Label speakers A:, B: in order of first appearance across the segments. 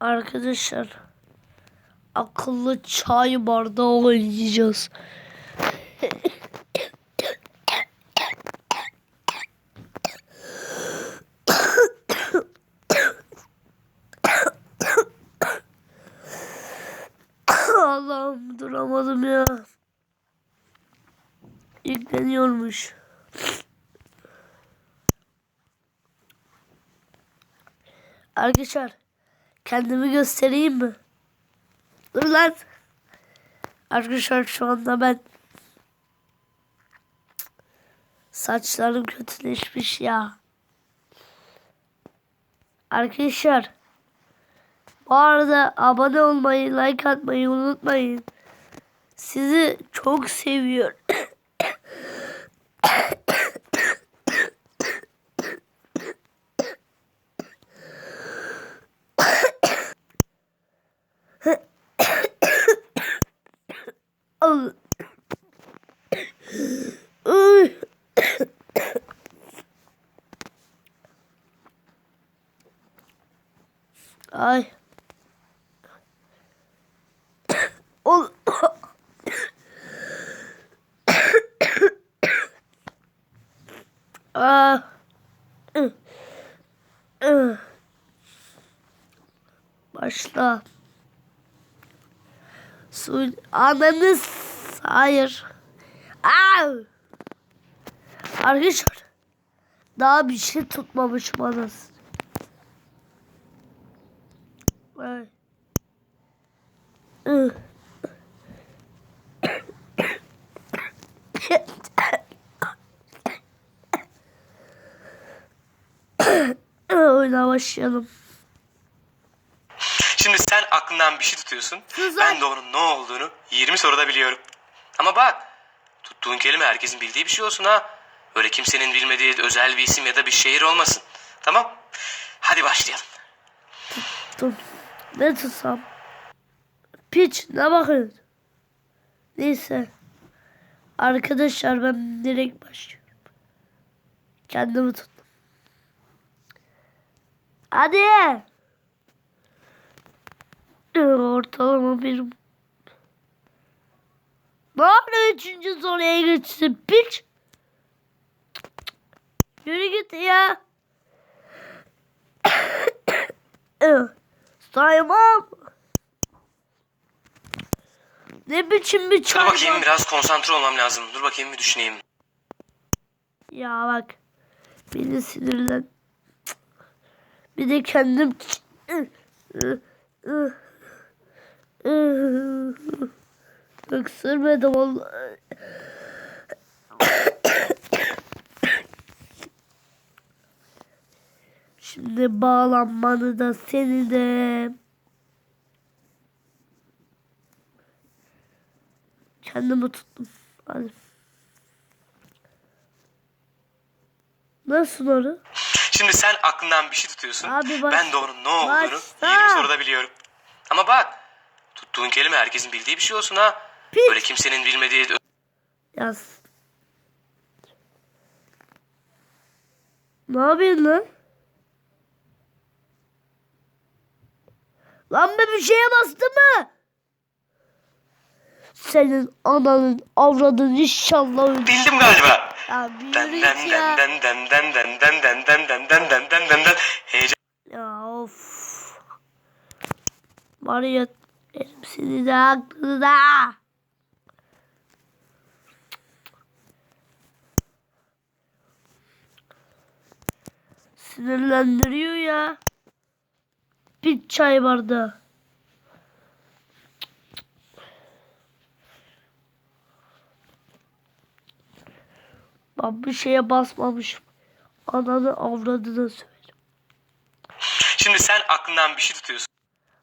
A: Arkadaşlar akıllı çay bardağı oynayacağız. Allah'ım duramadım ya. Yükleniyormuş. Arkadaşlar kendimi göstereyim mi? Dur lan. Arkadaşlar şu anda ben saçlarım kötüleşmiş ya. Arkadaşlar bu arada abone olmayı, like atmayı unutmayın. Sizi çok seviyorum. Al. Uy. Ay. Ol. Aa. Başla. Su ananız hayır. Aa! Arkadaşlar daha bir şey tutmamışım anasını. Ay. Oyuna başlayalım.
B: Şimdi sen aklından bir şey tutuyorsun.
A: Güzel.
B: Ben de onun ne olduğunu 20 soruda biliyorum. Ama bak tuttuğun kelime herkesin bildiği bir şey olsun ha. Öyle kimsenin bilmediği özel bir isim ya da bir şehir olmasın. Tamam? Hadi başlayalım.
A: Dur. Ne tutsam? Piç ne bakıyorsun? Neyse. Arkadaşlar ben direkt başlıyorum. Kendimi tuttum. Hadi. Ortalama bir... Yapıyor üçüncü soruya geçsin piç? Yürü git ya. Saymam. Ne biçim bir
B: Dur
A: çay
B: bakayım
A: var?
B: biraz konsantre olmam lazım. Dur bakayım bir düşüneyim.
A: Ya bak. Beni sinirlen. Bir de kendim... Öksürmedim vallahi. Şimdi bağlanmanı da seni de kendimi tuttum. Hadi. Nasıl onu?
B: Şimdi sen aklından bir şey tutuyorsun.
A: Abi baş-
B: ben de onun ne olduğunu
A: başla.
B: 20 soruda biliyorum. Ama bak tuttuğun kelime herkesin bildiği bir şey olsun ha.
A: Piç.
B: Öyle kimsenin bilmediği
A: Yaz. Ne yapıyorsun lan? Lan ben bir şeye bastım mı? Senin ananın avradın inşallah öyle.
B: Bildim galiba.
A: Ya bir
B: Den den
A: ya.
B: den den den den den den den den den den den den den Heyecan.
A: Ya of. Var ya benim seni de aklını da. Sinirlendiriyor ya. Bir çay bardağı. Ben bir şeye basmamışım. Ananı avradını söverim.
B: Şimdi sen aklından bir şey tutuyorsun.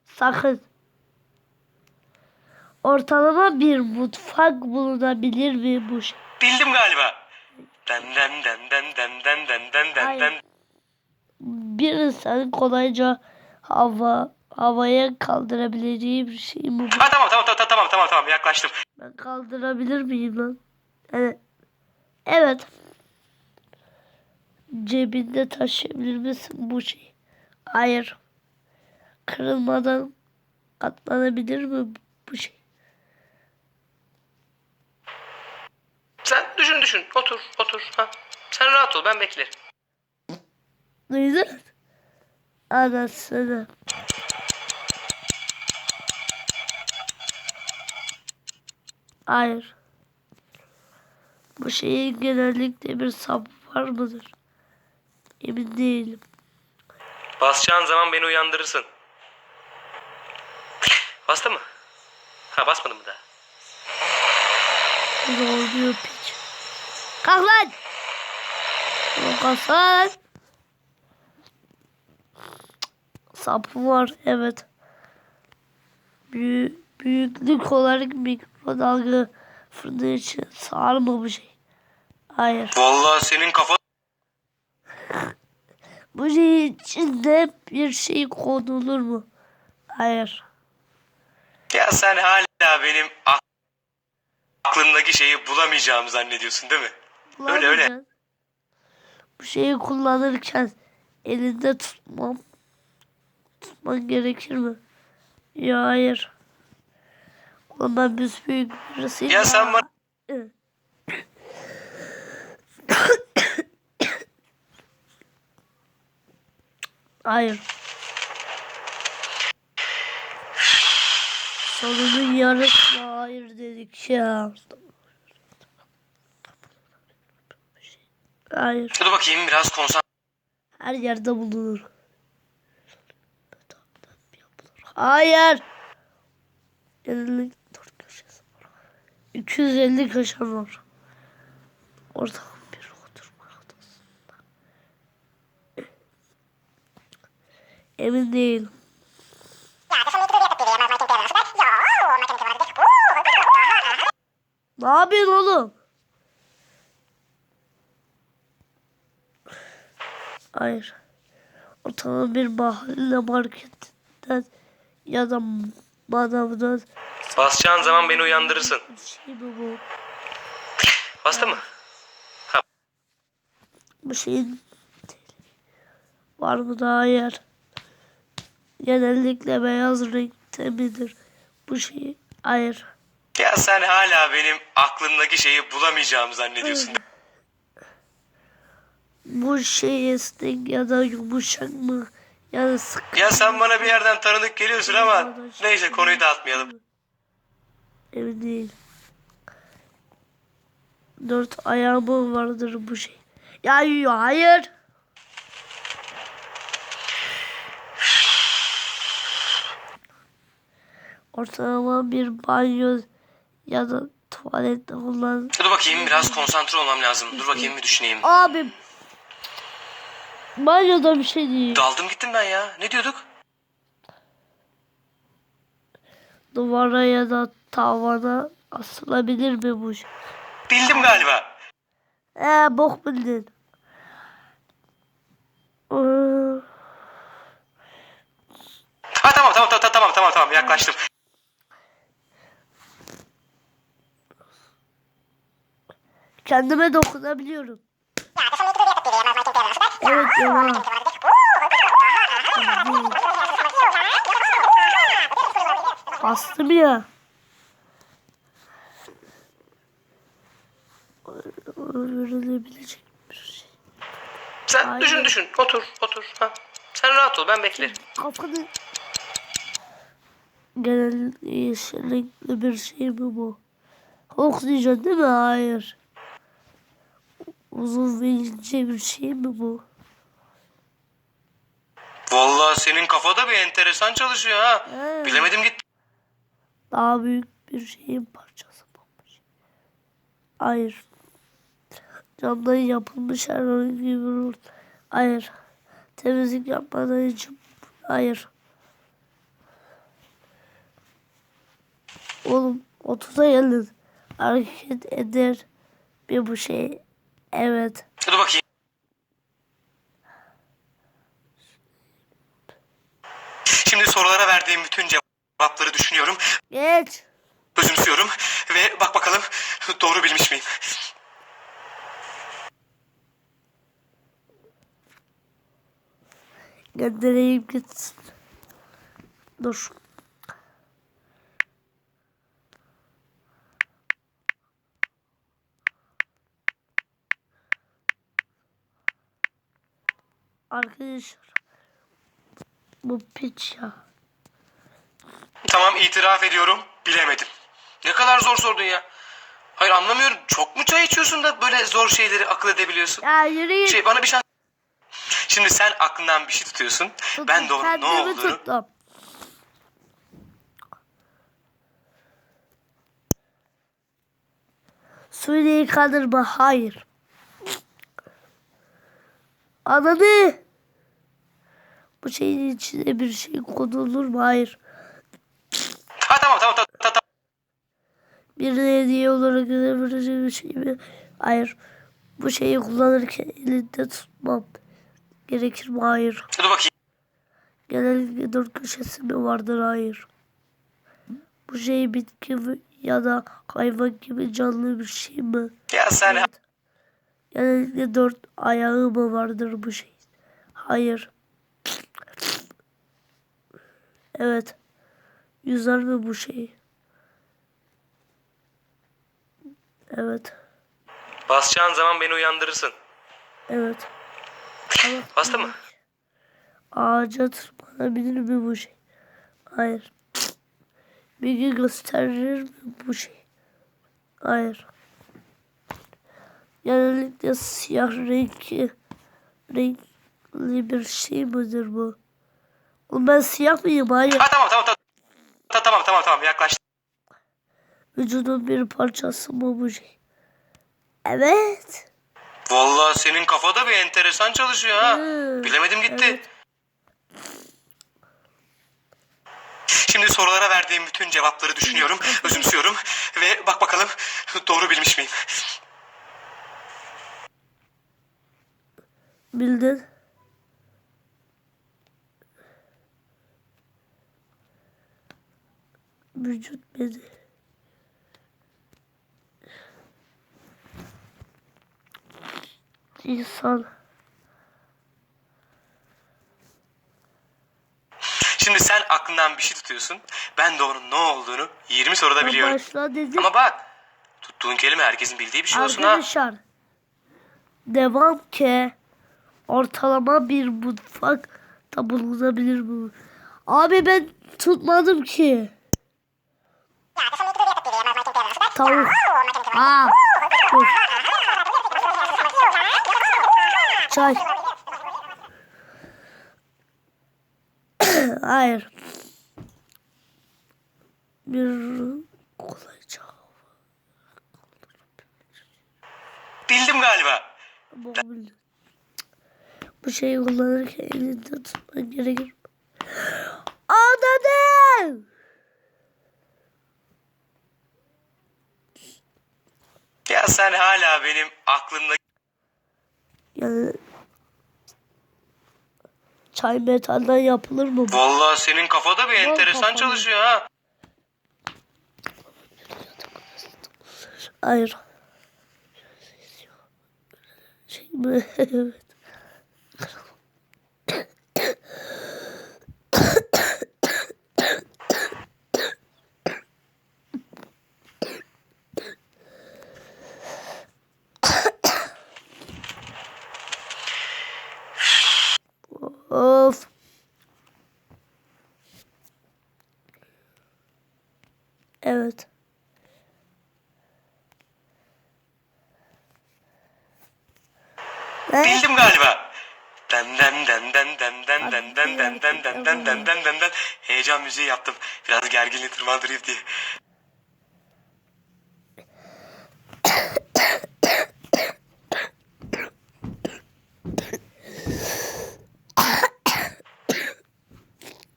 A: Sakın. Ortalama bir mutfak bulunabilir mi bu şey?
B: Bildim galiba. Den den den den den den den den den
A: Hayır.
B: den.
A: Bir insan kolayca hava havaya kaldırabileceği bir şey mi bu?
B: Ha tamam tamam tamam tamam tamam tamam yaklaştım.
A: Ben kaldırabilir miyim lan? Evet. Evet. Cebinde taşıyabilir misin bu şeyi? Hayır. kırılmadan katlanabilir mi bu şey?
B: Sen düşün düşün. Otur otur. Ha. Sen rahat ol ben beklerim.
A: Duydun? Anasını. Hayır. Bu şeyin genellikle bir sapı var mıdır? Emin değilim.
B: Basacağın zaman beni uyandırırsın. Bastı mı? Ha basmadın mı daha?
A: Ne oluyor piç? Kalk lan! Kalk lan! Sapı var evet. Büyü, büyüklük olarak mikrodalga fırını için sağır mı bu şey? Hayır.
B: Vallahi senin kafa...
A: Bu şeyin içinde bir şey konulur mu? Hayır.
B: Ya sen hala benim ak- aklımdaki şeyi bulamayacağımı zannediyorsun değil mi? Öyle, öyle.
A: Bu şeyi kullanırken elinde tutmam. Tutman gerekir mi? Ya hayır. Ulan ben büyük birisiyim.
B: Ya sen bana...
A: Hayır. Sonunun yarısına hayır dedik ya. Hayır.
B: Dur bakayım biraz konsantre.
A: Her yerde bulunur. Hayır. Genellik dört köşesi var. 250 köşe var. Orada bir oturma odasında. Emin değilim. Ne yapıyorsun oğlum? Hayır. Ortalama bir mahalle marketinden ya da manavdan
B: Basacağın zaman beni uyandırırsın.
A: şey mi bu?
B: Bastı mı?
A: Bu şeyin var mı daha yer? Genellikle beyaz renkte midir? Bu şey hayır.
B: Ya sen hala benim aklımdaki şeyi bulamayacağımı zannediyorsun. Değil?
A: Bu şey esnek ya da yumuşak mı? Ya da sıkı.
B: Ya sen bana bir yerden tanıdık geliyorsun ama neyse konuyu dağıtmayalım.
A: Emin değilim. Dört ayağı mı vardır bu şey? Ya yiyor hayır. Ortalama bir banyo ya da tuvalette kullan.
B: Dur bakayım biraz konsantre olmam lazım. Dur bakayım bir düşüneyim.
A: Abi banyoda bir şey değil.
B: Daldım gittim ben ya. Ne diyorduk?
A: Duvara ya da tavana asılabilir mi bu?
B: Bildim galiba.
A: Ee, bok bildin. Ee,
B: Ha tamam tamam tamam tamam tamam tamam yaklaştım.
A: kendime dokunabiliyorum. Evet ya. Bastım ya. Öğrenilebilecek bir şey.
B: Sen
A: Aynen.
B: düşün düşün. Otur otur. Ha. Sen rahat ol ben beklerim.
A: Kafanı... Genel yeşillikli bir şey mi bu? Oksijen değil mi? Hayır. Uzun ve ince bir şey mi bu?
B: Vallahi senin kafada bir enteresan çalışıyor ha.
A: He.
B: Bilemedim git.
A: Daha büyük bir şeyin parçası bu. Hayır. Camdan yapılmış herhangi bir ürün. Hayır. Temizlik yapmadan için. Hayır. Oğlum 30'a geldin. Hareket eder bir bu şey. Evet.
B: Dur bakayım. Şimdi sorulara verdiğim bütün cevapları düşünüyorum.
A: Geç.
B: Özümsüyorum ve bak bakalım doğru bilmiş miyim?
A: Göndereyim gitsin. Dur. Arkadaşlar. Bu piç ya.
B: Tamam itiraf ediyorum. Bilemedim. Ne kadar zor sordun ya. Hayır anlamıyorum. Çok mu çay içiyorsun da böyle zor şeyleri akıl edebiliyorsun?
A: Ya yürü git.
B: Şey bana bir şans... Şimdi sen aklından bir şey tutuyorsun. ben de onun ne olduğunu...
A: tuttum. Suyunu yıkanır mı? Hayır. Ananı. Bu şeyin içine bir şey konulur mu? Hayır.
B: Ha tamam tamam tamam. tamam.
A: Birine hediye olarak verebileceğim bir şey mi? Hayır. Bu şeyi kullanırken elinde tutmam. Gerekir mi? Hayır.
B: Dur bakayım.
A: Genellikle dört köşesi mi vardır? Hayır. Bu şey bitki mi ya da hayvan gibi canlı bir şey mi?
B: Ya sen
A: Evet. Genellikle dört ayağı mı vardır bu şey? Hayır. Evet. Yüzer mi bu şey? Evet.
B: basacağın zaman beni uyandırırsın.
A: Evet. Ama
B: Bastı mı?
A: Ağaca tırmanabilir mi bu şey? Hayır. Bilgi gösterir mi bu şey? Hayır. Genellikle siyah renkli, renkli bir şey midir bu? Oğlum ben siyah mıyım? Hayır.
B: Ha tamam tamam tamam. Ta- Tamam tamam tamam yaklaştım.
A: Vücudun bir parçası mı bu şey? Evet.
B: Vallahi senin kafada bir enteresan çalışıyor ha.
A: Hı,
B: Bilemedim gitti.
A: evet.
B: Şimdi sorulara verdiğim bütün cevapları düşünüyorum, özümsüyorum ve bak bakalım doğru bilmiş miyim?
A: Bildin. Vücut beni. İnsan.
B: Şimdi sen aklından bir şey tutuyorsun. Ben de onun ne olduğunu 20 soruda
A: Ben
B: biliyorum.
A: başla dedim.
B: Ama bak tuttuğun kelime herkesin bildiği bir şey olsun ha.
A: Arkadaşlar. Devam ki. Ortalama bir mutfakta bulunabilir bu. Abi ben tutmadım ki. Tavuk. Aa. Dur. Çay. Hayır. Bir cevap.
B: Bildim galiba.
A: Bu şeyi kullanırken elinde tutman gerekir. Anladım.
B: Ya sen hala benim aklımda
A: Yani çay metalden yapılır mı?
B: Vallahi senin kafada bir enteresan
A: kafam.
B: çalışıyor ha.
A: Hayır. Şey mi? evet. Of. Evet. Ne?
B: Bildim galiba. Den den den den den den den den den den den den den den den den heyecan müziği yaptım. Biraz gerginliği tırmandırayım diye.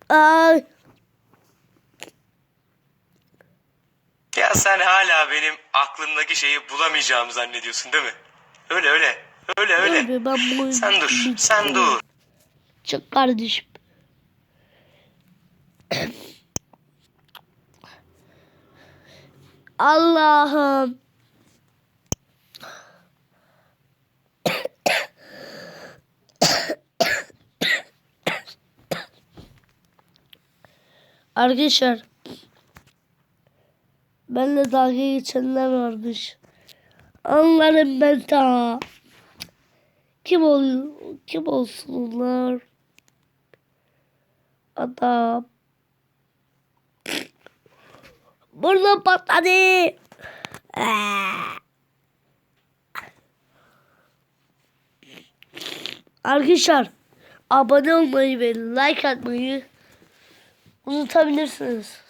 A: Ay.
B: Ya sen hala benim aklımdaki şeyi bulamayacağımı zannediyorsun değil mi? Öyle öyle. Öyle öyle.
A: Abi ben bu
B: Sen dur. Sen dur.
A: Çık kardeşim. Allah'ım. Arkadaşlar benimle dalga geçenler varmış. Anlarım ben ta. Kim ol kim olsun onlar? Adam. Burada patladı. Arkadaşlar abone olmayı ve like atmayı unutabilirsiniz.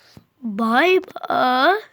A: Bye bye.